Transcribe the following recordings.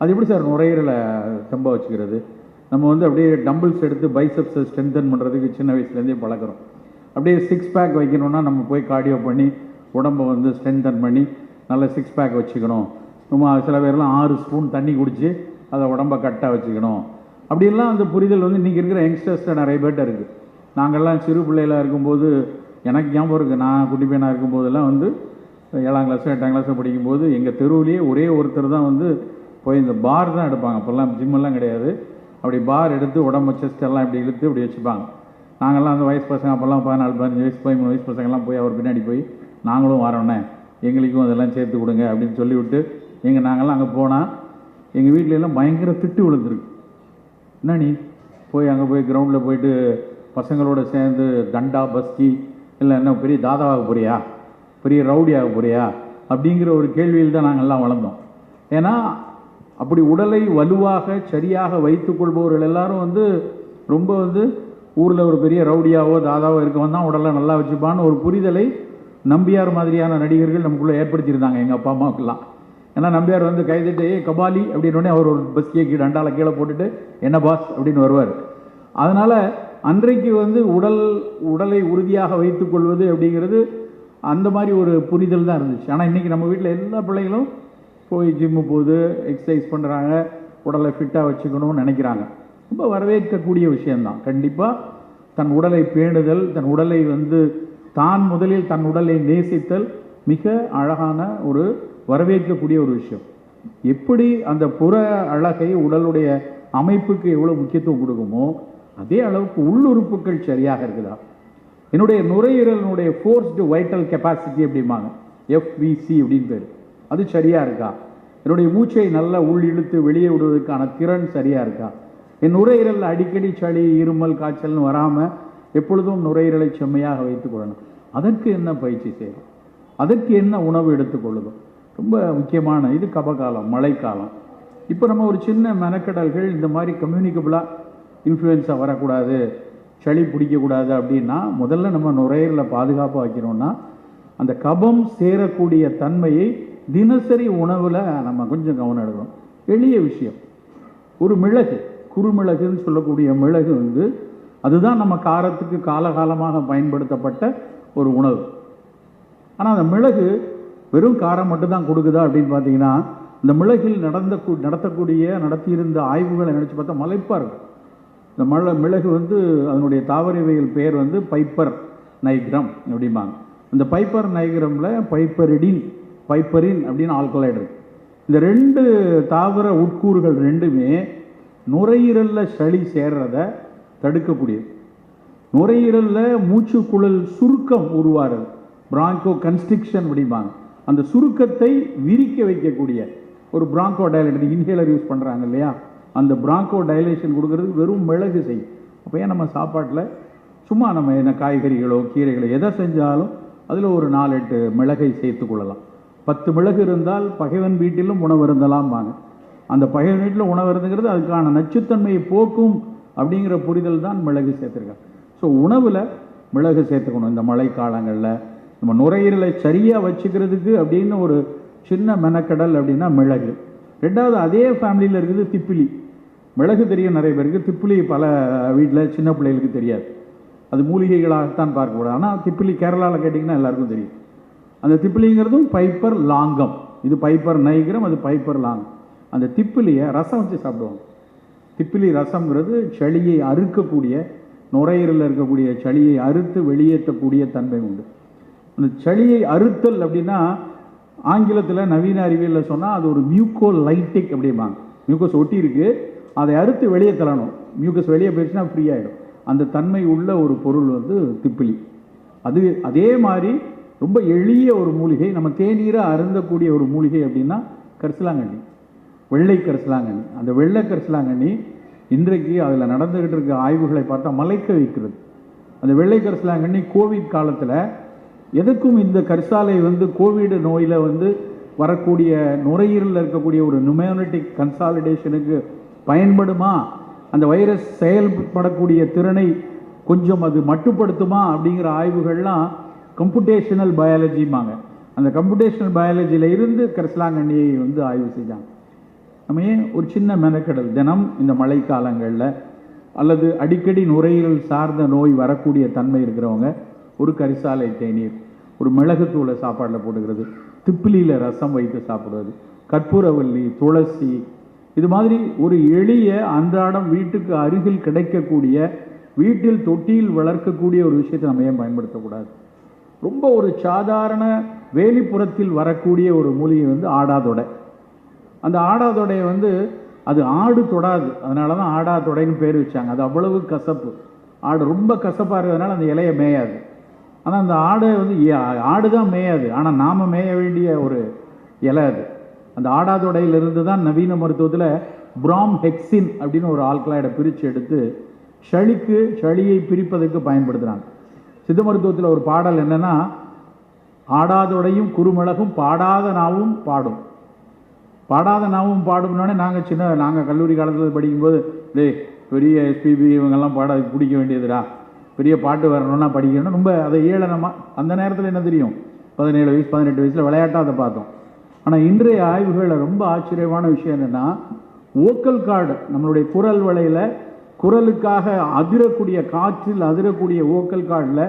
அது எப்படி சார் நுரையீரலை தெம்ப வச்சுக்கிறது? நம்ம வந்து அப்படியே டம்பிள்ஸ் எடுத்து பைசப்ஸை ஸ்ட்ரென்தன் பண்ணுறதுக்கு சின்ன வயசுலேருந்தே பழக்கிறோம் அப்படியே சிக்ஸ் பேக் வைக்கணும்னா நம்ம போய் கார்டியோ பண்ணி உடம்பை வந்து ஸ்ட்ரென்தன் பண்ணி நல்ல சிக்ஸ் பேக் வச்சுக்கணும். நம்ம சில பேர்லாம் ஆறு ஸ்பூன் தண்ணி குடித்து அதை உடம்ப கட்டாக வச்சுக்கணும். அப்படிலாம் அந்த புரிதல் வந்து இன்றைக்கி இருக்கிற யங்ஸ்டர்ஸில் நிறைய பேர்ட்ட இருக்குது நாங்கள்லாம் சிறு பிள்ளைகளாக இருக்கும்போது எனக்கு ஞாபகம் இருக்குது நான் குட்டி பையனாக இருக்கும்போதெல்லாம் வந்து ஏழாம் கிளாஸ் எட்டாம் கிளாஸ் படிக்கும்போது எங்கள் தெருவுலேயே ஒரே ஒருத்தர் தான் வந்து போய் இந்த பார் தான் எடுப்பாங்க. அப்போல்லாம் ஜிம்மெல்லாம் கிடையாது. அப்படி பார் எடுத்து உடம்பு செஸ்ட் எல்லாம் இப்படி இழுத்து இப்படி வச்சுப்பாங்க. நாங்கள்லாம் அந்த வயசு பசங்க அப்போல்லாம் பதினாலு பதினஞ்சு வயசு பதிமூணு வயசு பசங்கள்லாம் போய் அவர் பின்னாடி போய் நாங்களும் வரோண்ணே எங்களுக்கும் அதெல்லாம் சேர்த்து கொடுங்க. அப்படின்னு சொல்லிவிட்டு எங்கள் நாங்கள்லாம் அங்கே போனால் எங்கள் வீட்டிலலாம் பயங்கர திட்டு விழுந்துருக்கு. என்ன நீ? போய் அங்கே போய் கிரவுண்டில் போயிட்டு பசங்களோட சேர்ந்து தண்டா பஸ்கி இல்லை என்ன பெரிய தாதாவாக போறியா? பெரிய ரவுடியாக போறியா? அப்படிங்கிற ஒரு கேள்வியில் தான் நாங்கள்லாம் வளர்ந்தோம். ஏன்னா அப்படி உடலை வலுவாக சரியாக வைத்து கொள்பவர்கள் எல்லாரும் வந்து ரொம்ப வந்து ஊரில் ஒரு பெரிய ரவுடியாவோ தாதாவோ இருக்கவன் தான் உடலை நல்லா வச்சுப்பான்னு ஒரு புரிதலை நம்பியார் மாதிரியான நடிகர்கள் நமக்குள்ளே ஏற்படுத்தியிருந்தாங்க எங்கள் அப்பா அம்மாவுக்கெல்லாம். ஏன்னா நம்பியார் வந்து கைதிட்டு ஏ கபாலி அப்படின்னோடனே அவர் ஒரு பஸ் கீழே ரெண்டால கீழே போட்டுட்டு என்ன பாஸ் அப்படின்னு வருவார். அதனால் அன்றைக்கு வந்து உடல் உடலை உறுதியாக வைத்துக்கொள்வது அப்படிங்கிறது அந்த மாதிரி ஒரு புரிதல் தான் இருந்துச்சு. ஆனால் இன்றைக்கி நம்ம வீட்டில் எல்லா பிள்ளைகளும் போய் ஜிம்மு போகுது எக்ஸசைஸ் பண்ணுறாங்க உடலை ஃபிட்டாக வச்சுக்கணும்னு நினைக்கிறாங்க. ரொம்ப வரவேற்கக்கூடிய விஷயந்தான் கண்டிப்பாக தன் உடலை பேணுதல் தன் உடலை வந்து தான் முதலில் தன் உடலை நேசித்தல் மிக அழகான ஒரு வரவேற்கக்கூடிய ஒரு விஷயம். எப்படி அந்த புற அழகை உடலுடைய அமைப்புக்கு எவ்வளோ முக்கியத்துவம் கொடுக்குமோ அதே அளவுக்கு உள்ளுறுப்புகள் சரியாக இருக்குதா? என்னுடைய நுரையீரலினுடைய ஃபோர்ஸ்டு வைட்டல் கெப்பாசிட்டி அப்படிம்பாங்க எஃப்விசி அப்படின்னு பேர். அது சரியாக இருக்கா? என்னுடைய மூச்சை நல்லா உள் இழுத்து வெளியே விடுவதற்கான திறன் சரியாக இருக்கா? என் நுரையீரலில் அடிக்கடி சளி இருமல் காய்ச்சல்னு வராமல் எப்பொழுதும் நுரையீரலை செம்மையாக வைத்துக் கொள்ளணும். அதற்கு என்ன பயிற்சி செய்யணும்? அதற்கு என்ன உணவு எடுத்துக்கொள்ளுதோ ரொம்ப முக்கியமான இது கபகாலம் மழைக்காலம். இப்போ நம்ம ஒரு சின்ன மெனக்கடல்கள் இந்த மாதிரி கம்யூனிகபிளாக இன்ஃப்ளூயன்ஸாக வரக்கூடாது சளி பிடிக்கக்கூடாது அப்படின்னா முதல்ல நம்ம நுரையீரலை பாதுகாப்பாக வைக்கணும்னா அந்த கபம் சேரக்கூடிய தன்மையை தினசரி உணவில் நம்ம கொஞ்சம் கவனம் எடுக்கணும். எளிய விஷயம். ஒரு மிளகு குறுமிளகுன்னு சொல்லக்கூடிய மிளகு வந்து அதுதான் நம்ம காரத்துக்கு காலகாலமாக பயன்படுத்தப்பட்ட ஒரு உணவு. ஆனால் அந்த மிளகு வெறும் காரம் மட்டும்தான் கொடுக்குதா அப்படின்னு பார்த்தீங்கன்னா இந்த மிளகில் நடந்த நடத்தக்கூடிய நடத்தியிருந்த ஆய்வுகளை நினச்சி பார்த்தா மலைப்பாக இருக்கும். இந்த மழை மிளகு வந்து அதனுடைய தாவரவியல் பெயர் வந்து பைப்பர் நைக்ரம் அப்படிம்பாங்க. இந்த பைப்பர் நைக்ரமில் பைப்பரிடின் பைப்பரின் அப்படின்னு ஆல்கலைடு இந்த ரெண்டு தாவர உட்கூறுகள் ரெண்டுமே நுரையீரலில் சளி சேர்றத தடுக்கக்கூடியது. நுரையீரலில் மூச்சுக்குழல் சுருக்கம் உருவாகிறது பிராங்கோ கன்ஸ்ட்ரிக்ஷன் அப்படிம்பாங்க. அந்த சுருக்கத்தை விரிக்க வைக்கக்கூடிய ஒரு பிராங்கோ டைலேட்டர் இன்ஹேலர் யூஸ் பண்ணுறாங்க இல்லையா? அந்த பிராங்கோ டைலேஷன் கொடுக்கறதுக்கு வெறும் மிளகு செய்யும் அப்போ ஏன் நம்ம சாப்பாட்டில் சும்மா நம்ம என்ன காய்கறிகளோ கீரைகளோ எதை செஞ்சாலும் அதில் ஒரு நாலு எட்டு மிளகை சேர்த்து கொள்ளலாம். பத்து மிளகு இருந்தால் பகைவன் வீட்டிலும் உணவு இருந்தலாம்பாங்க. அந்த பகைவன் வீட்டில் உணவு இருந்துங்கிறது அதுக்கான நச்சுத்தன்மையை போக்கும் அப்படிங்கிற புரிதல் தான் மிளகு சேர்த்துருக்காங்க. ஸோ உணவில் மிளகு சேர்த்துக்கணும். இந்த மழை காலங்களில் நம்ம நுரையீரலை சரியாக வச்சுக்கிறதுக்கு அப்படின்னு ஒரு சின்ன மெனக்கடல் அப்படின்னா மிளகு. ரெண்டாவது அதே ஃபேமிலியில் இருக்குது திப்பிலி. மிளகு தெரியும் நிறைய பேருக்கு. திப்பிலி பல வீட்டில் சின்ன பிள்ளைகளுக்கு தெரியாது. அது மூலிகைகளாகத்தான் பார்க்கக்கூடாது ஆனால் திப்பிலி கேரளாவில் கேட்டிங்கன்னா எல்லாருக்கும் தெரியும். அந்த திப்பிலிங்கிறதும் பைப்பர் லாங்கம். இது பைப்பர் நைகிரம் அது பைப்பர் லாங்கம். அந்த திப்பிலியை ரசம் வச்சு சாப்பிடுவாங்க. திப்பிலி ரசம்ங்கிறது சளியை அறுக்கக்கூடிய நுரையீரலில் இருக்கக்கூடிய சளியை அறுத்து வெளியேற்றக்கூடிய தன்மை உண்டு. அந்த சளியை அறுத்தல் அப்படின்னா ஆங்கிலத்தில் நவீன அறிவியலில் சொன்னால் அது ஒரு மியூக்கோ லைட்டிக் அப்படிம்பாங்க. மியூக்கஸ் ஒட்டி இருக்கு அதை அறுத்து வெளியே தள்ளணும் மியூக்கஸ் வெளியே போயிடுச்சுன்னா ஃப்ரீ ஆகிடும் அந்த தன்மை உள்ள ஒரு பொருள் வந்து திப்பிலி. அது அதே மாதிரி ரொம்ப எளிய ஒரு மூலிகை நம்ம தேநீரை அருந்தக்கூடிய ஒரு மூலிகை அப்படின்னா கரிசலாங்கண்ணி. வெள்ளை கரிசலாங்கண்ணி. அந்த வெள்ளை கரிசலாங்கண்ணி இன்றைக்கு அதில் நடந்துக்கிட்டு இருக்க ஆய்வுகளை பார்த்தா மலைக்க வைக்கிறது. அந்த வெள்ளை கரிசலாங்கண்ணி கோவிட் காலத்தில் எதுக்கும் இந்த கரிசாலை வந்து கோவிட் நோயில் வந்து வரக்கூடிய நுரையீரலில் இருக்கக்கூடிய ஒரு நுமோனிட்டிக் கன்சாலிடேஷனுக்கு பயன்படுமா? அந்த வைரஸ் செயல்படக்கூடிய திறனை கொஞ்சம் அது மட்டுப்படுத்துமா அப்படிங்கிற ஆய்வுகள்லாம் கம்ப்யூட்டேஷனல் பயாலஜிம்பாங்க அந்த கம்ப்யூட்டேஷனல் பயாலஜியில் இருந்து கரிசலாங்கண்ணியை வந்து ஆய்வு செஞ்சாங்க. நம்ம ஏன் ஒரு சின்ன மெனக்கடல் தினம் இந்த மழைக்காலங்களில் அல்லது அடிக்கடி நுரையீரல் சார்ந்த நோய் வரக்கூடிய தன்மை இருக்கிறவங்க ஒரு கரிசாலை தேநீர் ஒரு மிளகுத்தூளை சாப்பாட்டில் போட்டுக்கிறது திப்பிலியில் ரசம் வைத்து சாப்பிடுவது கற்பூரவல்லி துளசி இது மாதிரி ஒரு எளிய அன்றாடம் வீட்டுக்கு அருகில் கிடைக்கக்கூடிய வீட்டில் தொட்டியில் வளர்க்கக்கூடிய ஒரு விஷயத்தை நம்ம ஏன் பயன்படுத்தக்கூடாது? ரொம்ப ஒரு சாதாரண வேலிப்புறத்தில் வரக்கூடிய ஒரு மூலிகை வந்து ஆடாதொடை அந்த ஆடாதொடையை வந்து அது ஆடு தொடாது. அதனால தான் ஆடாதொடைன்னு பேர் வச்சாங்க. அது அவ்வளவு கசப்பு. ஆடு ரொம்ப கசப்பாக இருக்கிறதுனால அந்த இலையை மேயாது. ஆனால் அந்த ஆடை வந்து ஆடு தான் மேயாது. ஆனால் நாம் மேய வேண்டிய ஒரு இலை அது. அந்த ஆடாதொடையிலிருந்து தான் நவீன மருத்துவத்தில் பிராம் ஹெக்ஸின் அப்படின்னு ஒரு ஆல்கலாய்டை பிரித்து எடுத்து சளிக்கு சளியை பிரிப்பதற்கு பயன்படுத்துகிறாங்க சித்த மருத்துவத்தில் ஒரு பாடல் என்னென்னா ஆடாதோடையும் குறுமிளகும் பாடாத நாவும் பாடும். பாடாத நாவும் பாடும்னோடனே நாங்கள் சின்ன நாங்கள் கல்லூரி காலத்தில் படிக்கும்போது டேய் பெரிய எஸ்பிபி இவங்கெல்லாம் பாட பிடிக்க வேண்டியதுடா. பெரிய பாட்டு வரணும்னா படிக்கணும். ரொம்ப அதை ஏளனமாக அந்த நேரத்தில் என்ன தெரியும்? பதினேழு வயசு பதினெட்டு வயசில் விளையாட்டாக அதை பார்த்தோம். ஆனால் இன்றைய ஆய்வுகளில் ரொம்ப ஆச்சரியமான விஷயம் என்னென்னா ஓக்கல் கார்டு நம்மளுடைய குரல் வலையில் குரலுக்காக அதிரக்கூடிய காற்றில் அதிரக்கூடிய ஓக்கல் கார்டில்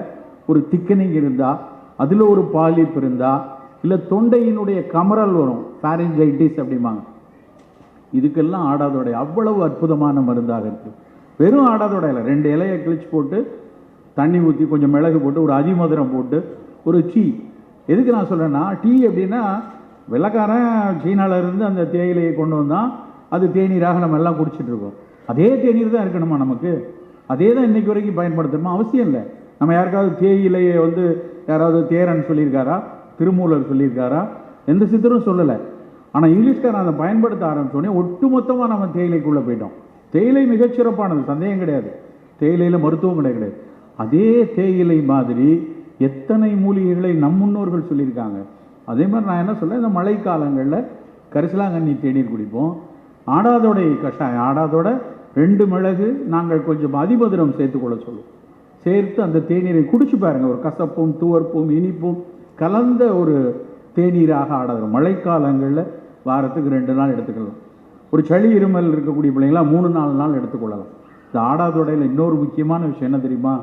ஒரு திக்கனிங் இருந்தால் அதில் ஒரு பாலிப் இருந்தால் இல்லை தொண்டையினுடைய கமரல் வரும் பாரிஞ்சைட்டிஸ் அப்படிம்பாங்க. இதுக்கெல்லாம் ஆடாதொடை அவ்வளவு அற்புதமான மருந்தாக இருக்குது வெறும் ஆடாதொடையில் ரெண்டு இலையை கிழிச்சு போட்டு தண்ணி ஊற்றி கொஞ்சம் மிளகு போட்டு ஒரு அதிமதுரம் போட்டு ஒரு டீ. எதுக்கு நான் சொல்கிறேன்னா டீ அப்படின்னா வெள்ளக்காரன் சீனாவிலேருந்து அந்த தேயிலையை கொண்டு வந்தான் அது தேநீராக நம்ம எல்லாம் குடிச்சிட்ருக்கோம் அதே தேநீர் தான் இருக்கணுமா நமக்கு? அதே தான் இன்றைக்கி வரைக்கும் பயன்படுத்தணுமா? அவசியம் இல்லை. நம்ம யாருக்காவது தேயிலையை வந்து யாராவது தேரன் சொல்லியிருக்காரா? திருமூலர் சொல்லியிருக்காரா? எந்த சித்தரும் சொல்லலை. ஆனால் இங்கிலீஷ்காரன் அதை பயன்படுத்த ஆரம்பித்தோடனே ஒட்டுமொத்தமாக நம்ம தேயிலைக்குள்ளே போயிட்டோம். தேயிலை மிகச்சிறப்பானது சந்தேகம் கிடையாது. தேயிலையில் மருத்துவம் கிடையாது. அதே தேயிலை மாதிரி எத்தனை மூலிகைகளை நம் முன்னோர்கள் சொல்லியிருக்காங்க. அதே மாதிரி நான் என்ன சொல்ல இந்த மழைக்காலங்களில் கரிசலாங்கண்ணி தேநீர் குடிப்போம். ஆடாதோட கஷாயம் ஆடாதோட ரெண்டு மிளகு நாங்கள் கொஞ்சம் அதிபதிரம் சேர்த்துக்கொள்ள சொல்லுவோம். சேர்த்து அந்த தேநீரை குடிச்சு பாருங்க. ஒரு கசப்பும் துவர்ப்பும் இனிப்பும் கலந்த ஒரு தேநீராக ஆடாது மழைக்காலங்களில் வாரத்துக்கு ரெண்டு நாள் எடுத்துக்கலாம். ஒரு சளி இருமல் இருக்கக்கூடிய பிள்ளைங்களாம் மூணு நாலு நாள் எடுத்துக்கொள்ளலாம். இந்த ஆடாதொடையில் இன்னொரு முக்கியமான விஷயம் என்ன தெரியுமா?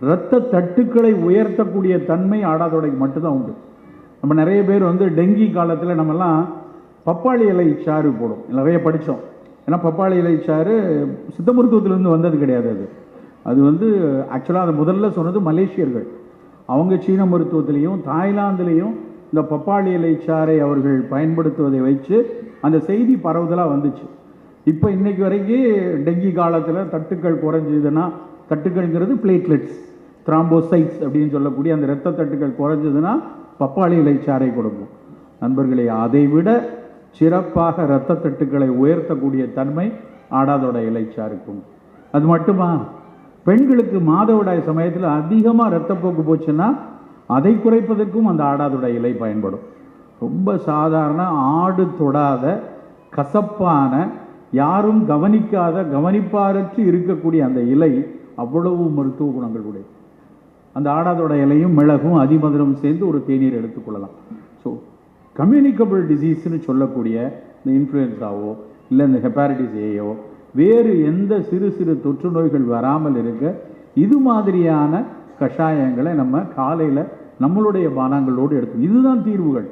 இரத்த தட்டுக்களை உயர்த்தக்கூடிய தன்மை ஆடாதொடைக்கு மட்டும்தான் உண்டு. நம்ம நிறைய பேர் வந்து டெங்கி காலத்தில் நம்மலாம் பப்பாளி இலை சாறு போடும். நிறைய படித்தோம் ஏன்னா பப்பாளி இலை சாறு சித்த மருத்துவத்திலேருந்து வந்தது கிடையாது அது. அது வந்து ஆக்சுவலாக அதை முதல்ல சொன்னது மலேசியர்கள். அவங்க சீன மருத்துவத்திலையும் தாய்லாந்துலேயும் இந்த பப்பாளி இலை சாறை அவர்கள் பயன்படுத்துவதை வச்சு அந்த செய்தி பரவுதலாக வந்துச்சு. இப்போ இன்றைக்கு வரைக்கும் டெங்கி காலத்தில் தட்டுக்கள் குறைஞ்சதுன்னா தட்டுக்கள்ங்கிறது பிளேட்லெட்ஸ் த்ராம்போசைட்ஸ் அப்படின்னு சொல்லக்கூடிய அந்த இரத்த தட்டுக்கள் குறைஞ்சதுன்னா பப்பாளி இலை சாறை கொடுக்கும். நண்பர்களே அதை விட சிறப்பாக இரத்த தட்டுக்களை உயர்த்தக்கூடிய தன்மை ஆடாதோட இலைச்சாருக்கும் அது மட்டுமா? பெண்களுக்கு மாதவிடாய் சமயத்தில் அதிகமாக ரத்தப்போக்கு போச்சுன்னா அதை குறைப்பதற்கும் அந்த ஆடாதோட இலை பயன்படும். ரொம்ப சாதாரண ஆடு தொடாத கசப்பான யாரும் கவனிக்காத கவனிப்பாரற்று இருக்கக்கூடிய அந்த இலை அவ்வளவு மருத்துவ குணங்கள் உடையது. அந்த ஆடாதோட இலையும் மிளகும் அதிமதுரம் சேர்ந்து ஒரு தேநீர் எடுத்துக்கொள்ளலாம் ஸோ கம்யூனிகபிள் டிசீஸ்னு சொல்லக்கூடிய இந்த இன்ஃப்ளூயன்ஸாவோ இல்லை இந்த ஹெப்பாரிட்டிஸ் ஏயோ வேறு எந்த சிறு சிறு தொற்று நோய்கள் வராமல் இருக்க இது மாதிரியான கஷாயங்களை நம்ம காலையில் நம்மளுடைய பானங்களோடு எடுத்து இதுதான் தீர்வுகள்.